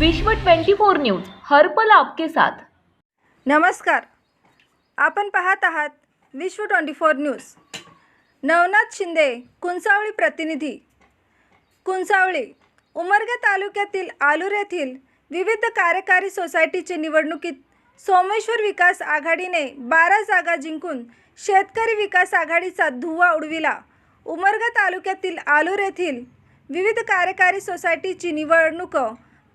विश्व 24 न्यूज हर्पल आपके साथ. नमस्कार. आपण पाहत आहात Vishwa twenty four news. Navnath Shinde Kunchavali प्रतिनिधी. कुंचावळी उमरगा तालुक्यातील आलूर येथील विविध कार्यकारी सोसायटीचे निवडणुकीत सोमेश्वर विकास आघाडीने बारा जागा जिंकून शेतकरी विकास आघाडीचा धुव्वा उडविला. उमरगा तालुक्यातील आलूर येथील विविध कार्यकारी सोसायटीची निवडणूक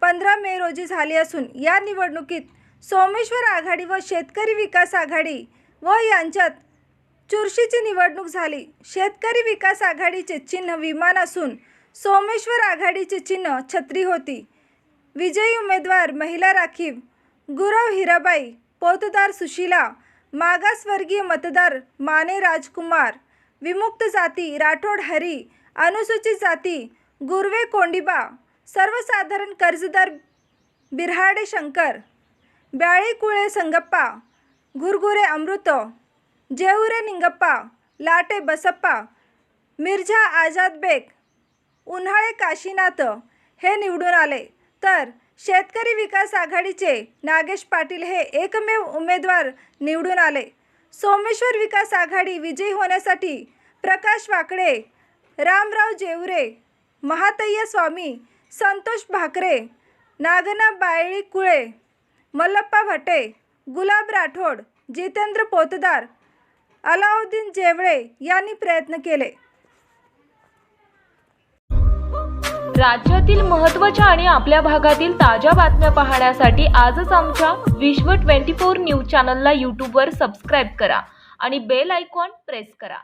पंधरा मे रोजी झाली असून या निवडणुकीत सोमेश्वर आघाडी व शेतकरी विकास आघाडी व यांच्यात चुरशीची निवडणूक झाली. शेतकरी विकास आघाडीचे चिन्ह विमान असून सोमेश्वर आघाडीचे चिन्ह छत्री होती. विजयी उमेदवार महिला राखीव गुरव हिराबाई पोतदार सुशीला मागासवर्गीय मतदार माने राजकुमार विमुक्त जाती राठोड हरी अनुसूचित जाती गुरवे कोंडिबा सर्वसाधारण कर्जदार बिऱ्हाडे शंकर ब्याळीकुळे संगप्पा गुरगुरे अमृत जेऊरे निंगप्पा लाटे बसप्पा मिर्झा आझाद बेग उन्हाळे काशीनाथ हे निवडून आले. तर शेतकरी विकास आघाडीचे नागेश पाटील हे एकमेव उमेदवार निवडून आले. सोमेश्वर विकास आघाडी विजयी होण्यासाठी प्रकाश वाकडे रामराव जेवरे महातय्य स्वामी संतोष भाकरे नागना बायळी कुळे मल्लप्पा भटे गुलाब राठोड जितेंद्र पोतदार अलाउद्दीन जेवळे यांनी प्रयत्न केले. राज्यातील महत्त्वाच्या आणि आपल्या भागातील ताज्या बातम्या पाहण्यासाठी आजच आमच्या विश्व 24 न्यूज चॅनलला यूट्यूबवर सबस्क्राईब करा आणि बेल आयकॉन प्रेस करा.